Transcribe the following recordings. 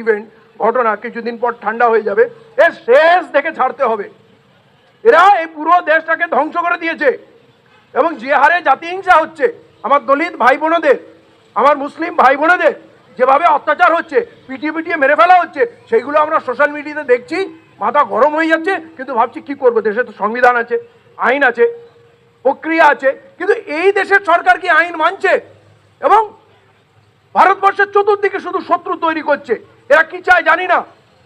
Event ঘটনা কিছুদিন পর ঠান্ডা হয়ে যাবে। এর শেষ দেখে ছাড়তে হবে। এরা এই পুরো দেশটাকে ধ্বংস করে দিয়েছে। এবং যে হারে জাতিহিংসা হচ্ছে, আমার দলিত ভাই বোনদের আমার মুসলিম ভাই বোনেদের যেভাবে অত্যাচার হচ্ছে, পিটিয়ে পিটিয়ে মেরে ফেলা হচ্ছে, সেইগুলো আমরা সোশ্যাল মিডিয়াতে দেখছি। মাথা গরম হয়ে যাচ্ছে, কিন্তু ভাবছি কি করব? দেশে তো সংবিধান আছে, আইন আছে, প্রক্রিয়া আছে। কিন্তু এই দেশের সরকার কি আইন মানছে? এবং ভারতবর্ষের চতুর্দিকে শুধু শত্রু তৈরি করছে। এরা কি চায় জানি না।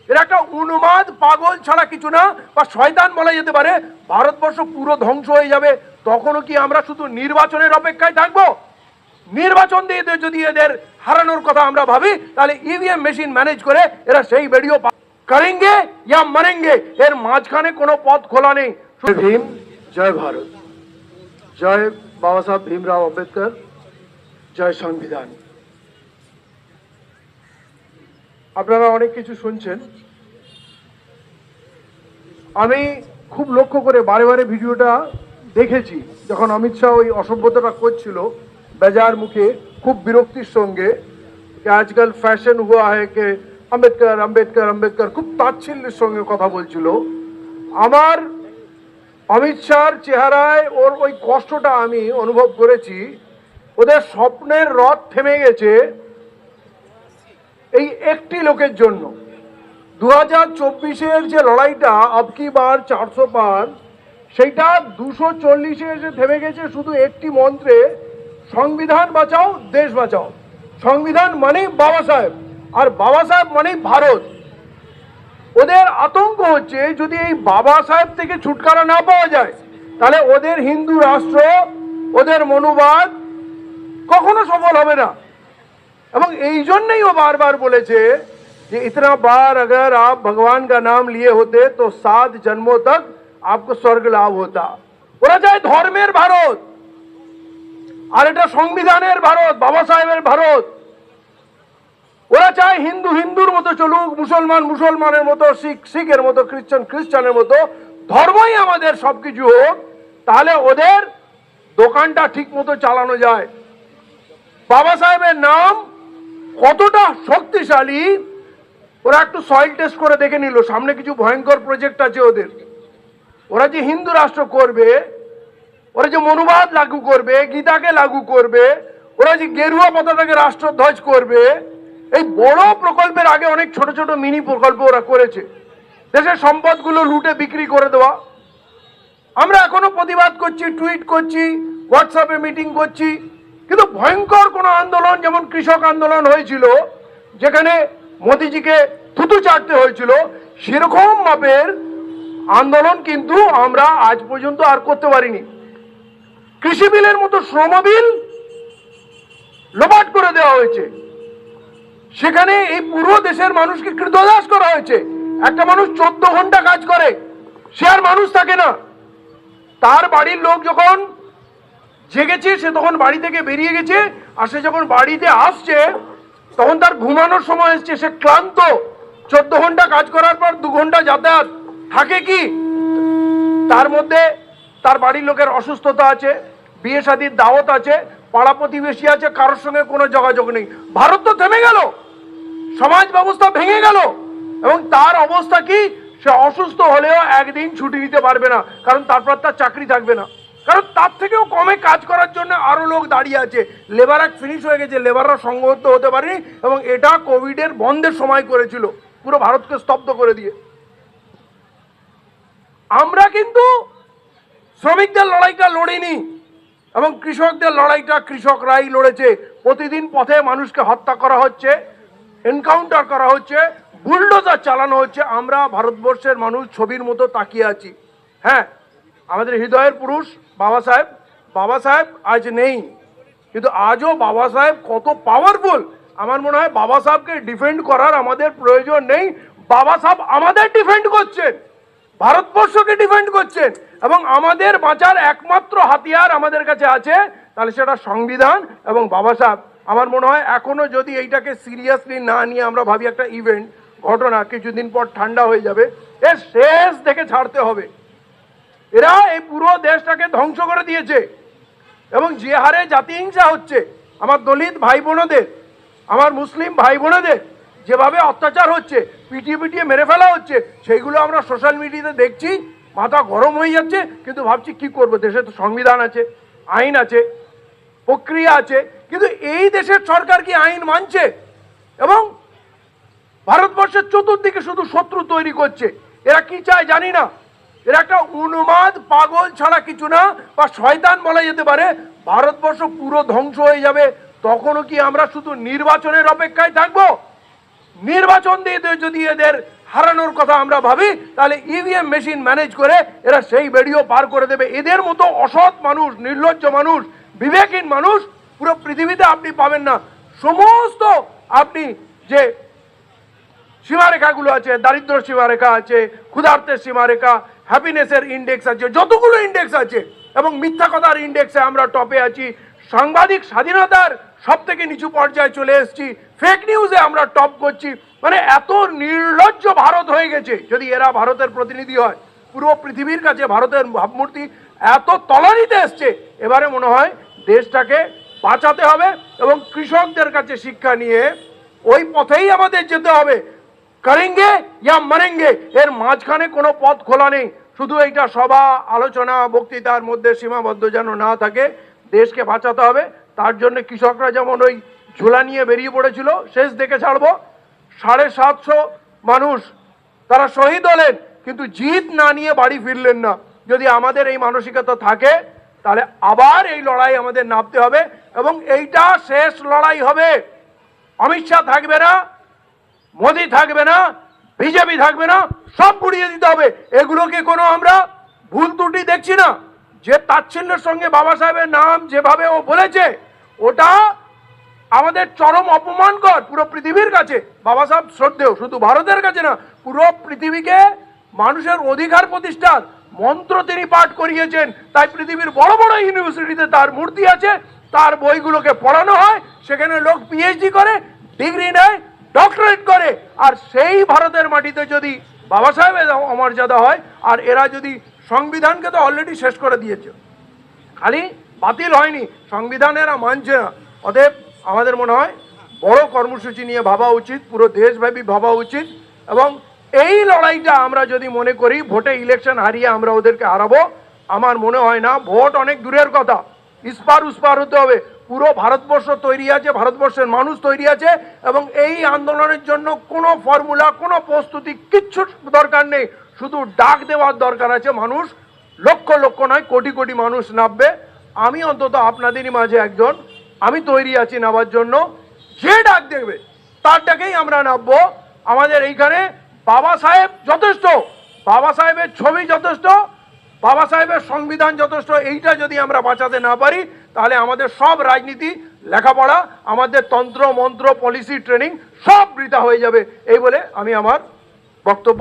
এরা একটা উন্মাদ, পাগল ছাড়া কিছু না, বা শয়তান বলা যেতে পারে। ভারতবর্ষ পুরো ধ্বংস হয়ে যাবে। তখনও কি আমরা শুধু নির্বাচনের অপেক্ষায় থাকব? নির্বাচন দিয়ে যদি এদের হারানোর কথা আমরা ভাবি, তাহলে ইভিএম মেশিন ম্যানেজ করে এরা সেই ভিডিও করেঙ্গে ইয়া মারেঙ্গে। এর মাঝখানে কোনো পথ খোলা নেই। ভীম, জয় ভারত। জয় বাবা সাহেব ভীমরাও আম্বেদকর, জয় সংবিধান। আপনারা অনেক কিছু শুনছেন। আমি খুব লক্ষ্য করে বারে বারে ভিডিওটা দেখেছি, যখন অমিত শাহ ওই অসভ্যতাটা করছিল বেজার মুখে, খুব বিরক্তির সঙ্গে আজকাল ফ্যাশন হুয়া হয় আম্বেদকর আম্বেদকর আম্বেদকর, খুব তাচ্ছিল্যের সঙ্গে কথা বলছিল। আমার অমিত শাহর চেহারায় ওর ওই কষ্টটা আমি অনুভব করেছি। ওদের স্বপ্নের রথ থেমে গেছে। এই একটি লোকের জন্য। দু হাজার চব্বিশের যে লড়াইটা আবকি বার চারশো পার, সেইটা দুশো চল্লিশে এসে থেমে গেছে শুধু একটি মন্ত্রে, সংবিধান বাঁচাও, দেশ বাঁচাও। সংবিধান মানেই বাবা সাহেব, আর বাবা সাহেব মানেই ভারত। ওদের আতঙ্ক হচ্ছে যদি এই বাবা সাহেব থেকে ছুটকারা না পাওয়া যায়, তাহলে ওদের হিন্দু রাষ্ট্র, ওদের মনোবাদ কখনো সফল হবে না। এবং এই জন্যই ও বারবার বলেছে যে ইতনা बार अगर आप भगवान का नाम लिए होते तो सात जन्मों तक आपको स्वर्ग लाभ होता ওরা চায় ধর্মের ভারত আর এটা সংবিধানের ভারত বাবা সাহেবের ভারত ওরা চায় হিন্দু হিন্দুর মতো চলুক মুসলমান মুসলমানের মতো শিখ শিখের মতো খ্রিস্টান খ্রিস্টানের মতো ধর্মই আমাদের সবকিছু হোক তাহলে ওদের দোকানটা ঠিক মতো চালানো যায় বাবা সাহেবের নাম কতটা শক্তিশালী? ওরা একটু সয়েল টেস্ট করে দেখে নিল, সামনে কিছু ভয়ঙ্কর প্রজেক্ট আছে ওদের। ওরা যে হিন্দু রাষ্ট্র করবে, ওরা যে মনুবাদ লাগু করবে, গীতাকে লাগু করবে, ওরা যে গেরুয়া পতাকাকে রাষ্ট্রধ্বজ করবে, এই বড় প্রকল্পের আগে অনেক ছোট ছোট মিনি প্রকল্প ওরা করেছে। দেশের সম্পদগুলো লুটে বিক্রি করে দেওয়া। আমরা এখনও প্রতিবাদ করছি টুইট করছি হোয়াটসঅ্যাপে মিটিং করছি। কিন্তু ভয়ঙ্কর কোনো আন্দোলন, যেমন কৃষক আন্দোলন হয়েছিল, যেখানে মোদিজিকে থুতু চাটতে হয়েছিল, সেরকম মাপের আন্দোলন কিন্তু আমরা আজ পর্যন্ত আর করতে পারিনি। কৃষি বিলের মতো শ্রম বিল লোপাট করে দেওয়া হয়েছে। সেখানে এই পুরো দেশের মানুষকে কৃতদাস করা হয়েছে। একটা মানুষ চোদ্দ ঘণ্টা কাজ করে, সে আর মানুষ থাকে না। তার বাড়ির লোক যখন জেগেছে, সে তখন বাড়ি থেকে বেরিয়ে গেছে আর সে যখন বাড়িতে আসছে, তখন তার ঘুমানোর সময় এসছে। সে ক্লান্ত। চোদ্দ ঘণ্টা কাজ করার পর দু ঘণ্টা যাতায়াত। থাকে কি? তার মধ্যে তার বাড়ির লোকের অসুস্থতা আছে, বিয়ে শাদির দাওয়াত আছে, পাড়া প্রতিবেশী আছে, কারোর সঙ্গে কোনো যোগাযোগ নেই। ভারত তো থেমে গেল। সমাজ ব্যবস্থা ভেঙে গেল। এবং তার অবস্থা কি? সে অসুস্থ হলেও একদিন ছুটি নিতে পারবে না, কারণ তারপর তার চাকরি থাকবে না। কারণ তার থেকেও কমে কাজ করার জন্য আরও লোক দাঁড়িয়ে আছে। লেবার এক ফিনিশ হয়ে গেছে লেবাররা সংগত হতে পারেনি এবং এটা কোভিডের বন্ধের সময় করেছিল, পুরো ভারতকে স্তব্ধ করে দিয়ে। আমরা কিন্তু শ্রমিকদের লড়াইটা লড়িনি এবং কৃষকদের লড়াইটা কৃষকরাই লড়েছে। প্রতিদিন পথে মানুষকে হত্যা করা হচ্ছে এনকাউন্টার করা হচ্ছে বুলডোজার চালানো হচ্ছে। আমরা ভারতবর্ষের মানুষ ছবির মতো তাকিয়ে আছি। হ্যাঁ আমাদের হৃদয়ের পুরুষ বাবা সাহেব বাবা সাহেব আজ নেই। কিন্তু আজও বাবা সাহেব কত পাওয়ারফুল আমার মনে হয় বাবা সাহেবকে ডিফেন্ড করার আমাদের প্রয়োজন নেই। বাবা সাহেব আমাদের ডিফেন্ড করছেন। ভারতবর্ষকে ডিফেন্ড করছেন। এবং আমাদের বাঁচার একমাত্র হাতিয়ার আমাদের কাছে আছে, তাহলে সেটা সংবিধান এবং বাবা সাহেব। আমার মনে হয় এখনও যদি এইটাকে সিরিয়াসলি না নিয়ে আমরা ভাবি একটা ইভেন্ট ঘটনা, কিছুদিন পর ঠান্ডা হয়ে যাবে। এর শেষ দেখে ছাড়তে হবে। এরা এই পুরো দেশটাকে ধ্বংস করে দিয়েছে। এবং যে হারে জাতিহিংসা হচ্ছে, আমার দলিত ভাই বোনদের আমার মুসলিম ভাই বোনদের যেভাবে অত্যাচার হচ্ছে, পিটিয়ে পিটিয়ে মেরে ফেলা হচ্ছে, সেইগুলো আমরা সোশ্যাল মিডিয়াতে দেখছি, মাথা গরম হয়ে যাচ্ছে, কিন্তু ভাবছি কি করব? দেশে তো সংবিধান আছে, আইন আছে, প্রক্রিয়া আছে, কিন্তু এই দেশের সরকার কি আইন মানছে? এবং ভারতবর্ষের চতুর্দিকে শুধু শত্রু তৈরি করছে, এরা কি চায় জানি না। এরা একটা উন্মাদ পাগল ছাড়া কিছু না, বা শয়তান বলা যেতে পারে, ভারতবর্ষ পুরো ধ্বংস হয়ে যাবে, তখনও কি আমরা শুধু নির্বাচনের অপেক্ষায় থাকব? নির্বাচন দিয়ে দিয়ে যদি এদের হারানোর কথা আমরা ভাবি, তাহলে ইভিএম মেশিন ম্যানেজ করে এরা সেই বেড়িও পার করে দেবে। এদের মতো অসৎ মানুষ, নির্লজ্জ মানুষ, বিবেকহীন মানুষ পুরো পৃথিবীতে আপনি পাবেন না। সমস্ত আপনি যে সীমারেখাগুলো আছে দারিদ্র সীমারেখা আছে, ক্ষুধার্তের সীমারেখা হ্যাপিনেসের ইন্ডেক্স আছে, যতগুলো ইন্ডেক্স আছে, এবং মিথ্যা কথার ইন্ডেক্সে আমরা টপে আছি। সাংবাদিক স্বাধীনতার সব থেকে নিচু পর্যায়ে চলে এসেছি। ফেক নিউজে আমরা টপ করছি। মানে এত নির্লজ্জ ভারত হয়ে গেছে, যদি এরা ভারতের প্রতিনিধি হয়। পুরো পৃথিবীর কাছে ভারতের ভাবমূর্তি এত তলানিতে এসছে। এবারে মনে হয় দেশটাকে বাঁচাতে হবে এবং কৃষকদের কাছে শিক্ষা নিয়ে ওই পথেই আমাদের যেতে হবে। করেঙ্গে ইয়া মরেঙ্গে? এর মাঝখানে কোনো পথ খোলা নেই। শুধু এইটা সভা, আলোচনা, বক্তৃতার মধ্যে সীমাবদ্ধ যেন না থাকে, দেশকে বাঁচাতে হবে। তার জন্য কৃষকরা যেমন ওই ঝোলা নিয়ে বেরিয়ে পড়েছিল, শেষ দেখে ছাড়বো। সাড়ে সাতশো মানুষ তারা শহীদ হলেন, কিন্তু জিত না নিয়ে বাড়ি ফিরলেন না। যদি আমাদের এই মানসিকতা থাকে, তাহলে আবার এই লড়াই আমাদের নামতে হবে এবং এইটা শেষ লড়াই হবে। অমিত শাহ থাকবে না মোদি থাকবে না, বিজেপি থাকবে না, সব গুড়িয়ে দিতে হবে। এগুলোকে কোনো আমরা ভুল ত্রুটি দেখছি না। যে তাচ্ছিল্যের সঙ্গে বাবা সাহেবের নাম যেভাবে ও বলেছে, ওটা আমাদের চরম অপমানকর পুরো পৃথিবীর কাছে। বাবা সাহেব শ্রদ্ধেয়, শুধু ভারতের কাছে না, পুরো পৃথিবীকে মানুষের অধিকার প্রতিষ্ঠার মন্ত্র তিনি পাঠ করিয়েছেন। তাই পৃথিবীর বড় বড় ইউনিভার্সিটিতে তার মূর্তি আছে, তার বইগুলোকে পড়ানো হয়, সেখানে লোক পিএইচডি করে, ডিগ্রি নেয় ডক্টরেট করে, আর সেই ভারতের মাটিতে যদি বাবা সাহেবের অমর্যাদা হয়, আর এরা যদি সংবিধানকে তো অলরেডি শেষ করে দিয়েছে। খালি বাতিল হয়নি, সংবিধান এরা মানছে না। অতএব আমাদের মনে হয় বড় কর্মসূচি নিয়ে ভাবা উচিত, পুরো দেশব্যাপী ভাবা উচিত, এবং এই লড়াইটা আমরা যদি মনে করি, ভোটে ইলেকশন হারিয়ে আমরা ওদেরকে হারাবো, আমার মনে হয় না, ভোট অনেক দূরের কথা। ইস্পার উস্পার হতে হবে। পুরো ভারতবর্ষ তৈরি আছে, ভারতবর্ষের মানুষ তৈরি আছে এবং এই আন্দোলনের জন্য কোনো ফর্মুলা, কোনো প্রস্তুতি কিচ্ছু দরকার নেই। শুধু ডাক দেওয়ার দরকার আছে মানুষ। লক্ষ লক্ষ নয়, কোটি কোটি মানুষ নামবে। আমি অন্তত আপনাদেরই মাঝে একজন। আমি তৈরি আছি নামার জন্য। যে ডাক দেখবে, তার ডাকেই আমরা নামবো। আমাদের এইখানে বাবা সাহেব যথেষ্ট, বাবা সাহেবের ছবি যথেষ্ট, বাবা সাহেবের সংবিধান যথেষ্ট। এইটা যদি আমরা বাঁচাতে না পারি তাহলে আমাদের সব রাজনীতি, লেখাপড়া, আমাদের তন্ত্র, মন্ত্র পলিসি ট্রেনিং সব বৃথা হয়ে যাবে। এই বলে আমি আমার বক্তব্য